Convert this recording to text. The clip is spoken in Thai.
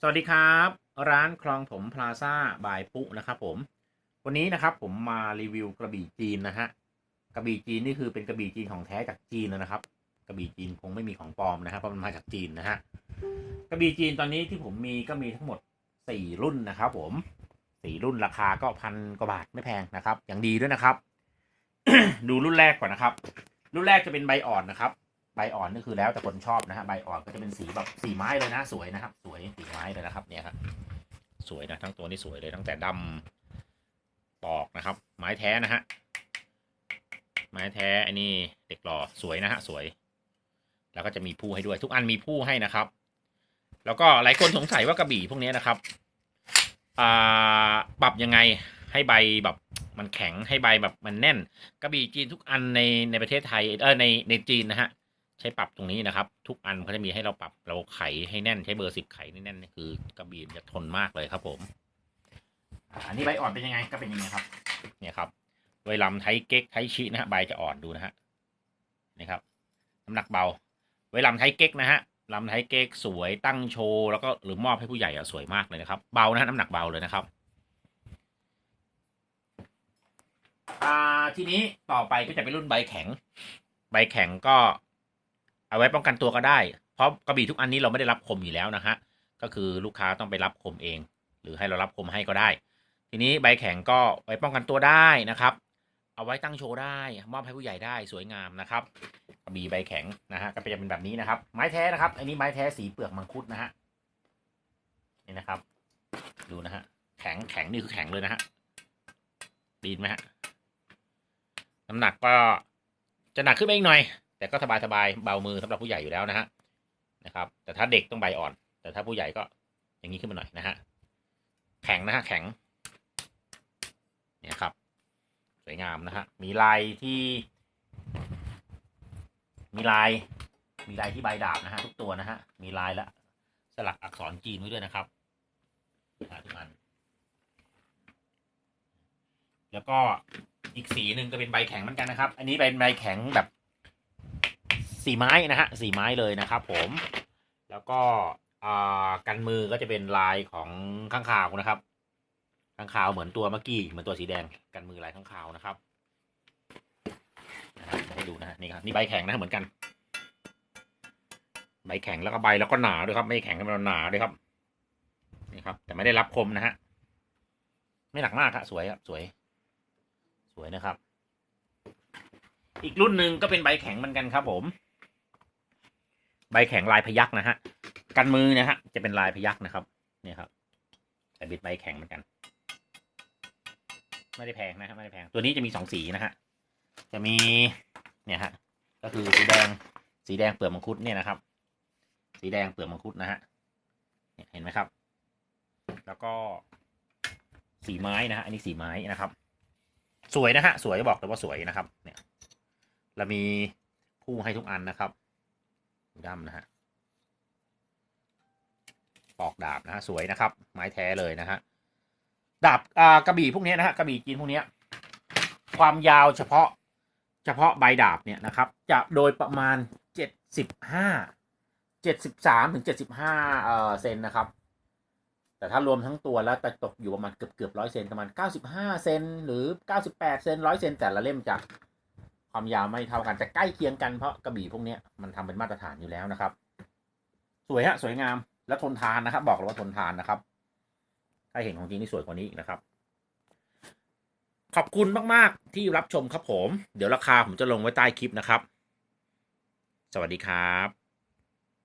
สวัสดีครับ ร้านคลองถมพลาซ่าบายปุ๊นะครับผม วันนี้นะครับผมมารีวิวกระบี่จีนนะฮะกระบี่จีนนี่คือเป็นกระบี่จีนของแท้จากจีนนะครับ กระบี่จีนคงไม่มีของปลอมนะครับเพราะมันมาจากจีนนะฮะกระบี่จีนตอนนี้ที่ผมมีก็มีทั้งหมดสี่รุ่นนะครับ ผมสี่รุ่นราคาก็พันกว่าบาทไม่แพงนะครับ อย่างดีด้วยนะครับ ดูรุ่นแรกก่อนนะครับ รุ่นแรกจะเป็นใบอ่อนนะครับ ใบอ่อนนี่คือแล้วแต่คนชอบนะฮะใบอ่อนก็จะเป็นสีแบบสีไม้เลยนะ สวยนะครับ สวยสีไม้เลยนะครับ เนี่ยครับสวยนะทั้งตัวนี่สวยเลยตั้งแต่ดำปอกนะครับ ไม้แท้นะฮะไม้แท้อันนี้เด็กหล่อสวยนะฮะสวย แล้วก็จะมีผู้ให้ด้วย ทุกอันมีผู้ให้นะครับ แล้วก็หลายคนสงสัยว่ากระบี่พวกนี้นะครับอ่าปรับยังไงให้ใบแบบมันแข็งให้ใบแบบมันแน่น กระบี่จีนทุกอันในในประเทศไทยเออในในจีนนะฮะ ใช้ปรับตรงนี้นะครับ ทุกอันเขาจะมีให้เราปรับเราไขให้แน่นใช้เบอร์สิบไขให้แน่นนี่คือกระบี่มันจะทนมากเลยครับผมอ่าอันนี้ใบอ่อนเป็นยังไงก็เป็นยังไงครับ เนี่ยครับโดยลำไทเก๊กไทชินะฮะใบจะอ่อนดูนะฮะนี่ครับน้ำหนักเบาไว้ลำไทเก๊กนะฮะลำไทเก๊กสวยตั้งโชว์แล้วก็หรือมอบให้ผู้ใหญ่อะสวยมากเลยนะครับ เบานะฮะน้ำหนักเบาเลยนะครับอ่าทีนี้ต่อไปก็จะเป็นรุ่นใบแข็ง ใบแข็งก็ เอาไว้ป้องกันตัวก็ได้ เพราะกระบี่ทุกอันนี้เราไม่ได้รับคมอยู่แล้วนะฮะ ก็คือลูกค้าต้องไปรับคมเอง หรือให้เรารับคมให้ก็ได้ ทีนี้ใบแข็งก็ไว้ป้องกันตัวได้นะครับ เอาไว้ตั้งโชว์ได้ มอบให้ผู้ใหญ่ได้สวยงามนะครับ กระบี่ใบแข็งนะฮะก็จะเป็นแบบนี้นะครับ ไม้แท้นะครับ อันนี้ไม้แท้สีเปลือกมังคุดนะฮะ นี่นะครับ ดูนะฮะ แข็งแข็งนี่คือแข็งเลยนะฮะดีไหมฮะ น้ำหนักก็จะหนักขึ้นไปอีกหน่อย แต่ก็สบายสบายๆเบามือสำหรับผู้ใหญ่อยู่แล้วนะฮะนะครับ แต่ถ้าเด็กต้องใบอ่อน แต่ถ้าผู้ใหญ่ก็อย่างนี้ขึ้นมาหน่อยนะฮะแข็งนะฮะแข็งเนี่ยครับ สวยงามนะฮะมีลายที่ มีลาย มีลายที่ใบดาบนะฮะทุกตัวนะฮะมีลายละสลักอักษรจีนไว้ด้วยนะครับทุกอันแล้วก็อีกสีหนึ่งก็เป็นใบแข็งเหมือนกันนะครับ อันนี้เป็นใบแข็งแบบ สีไม้นะฮะสี่ไม้เลยนะครับผม แล้วก็กันมือก็จะเป็นลายของข้างคาวนะครับ ข้างคาวเหมือนตัวเมื่อกี้เหมือนตัวสีแดงกันมือลายข้างคาวนะครับให้ดูนะนี่ครับนี่ใบแข็งนะเหมือนกัน ใบแข็งแล้วก็ใบแล้วก็หนาด้วยครับ ไม่แข็งกันหนาด้วยครับนี่ครับ แต่ไม่ได้รับคมนะฮะไม่หนักมากครับสวยครับสวย สวยนะครับ อีกรุ่นหนึ่งก็เป็นใบแข็งเหมือนกันครับผม ใบแข็งลายพยักนะฮะ กันมือนะฮะ จะเป็นลายพยักนะครับ เนี่ยครับแต่บิดใบแข็งเหมือนกัน ไม่ได้แพงนะฮะไม่ได้แพง ตัวนี้จะมีสองสีนะฮะ จะมี เนี่ยฮะ ก็คือสีแดง สีแดงเปลือกมังคุดเนี่ยนะครับ สีแดงเปลือกมังคุดนะฮะเห็นไหมครับ แล้วก็สีไม้นะฮะ อันนี้สีไม้นะครับ สวยนะฮะ สวยบอกเลยว่าสวยนะครับ เนี่ย เรามีคู่ให้ทุกอันนะครับ ดำนะฮะปอกดาบนะฮะสวยนะครับ ไม้แท้เลยนะฮะดาบอ่ากระบี่พวกนี้นะฮะกระบี่จีนพวกนี้ความยาวเฉพาะเฉพาะใบดาบเนี่ยนะครับ จะโดยประมาณเจ็ดสิบห้าเจ็ดสิบสามถึงเจ็ดสิบห้าเอ่อเซนนะครับ แต่ถ้ารวมทั้งตัวแล้วจะตกอยู่ประมาณเกือบเกือบร้อยเซนประมาณเก้าสิบห้าเซนหรือเก้าสิบแปดเซนร้อยเซนแต่ละเล่มจะ ความยาวไม่เท่ากันจะใกล้เคียงกันเพราะกระบี่พวกนี้มันทำเป็นมาตรฐานอยู่แล้วนะครับ สวยฮะสวยงามและทนทานนะครับ บอกเลยว่าทนทานนะครับ ถ้าเห็นของจริงนี่สวยกว่านี้อีกนะครับ ขอบคุณมากๆที่รับชมครับผม เดี๋ยวราคาผมจะลงไว้ใต้คลิปนะครับ สวัสดีครับ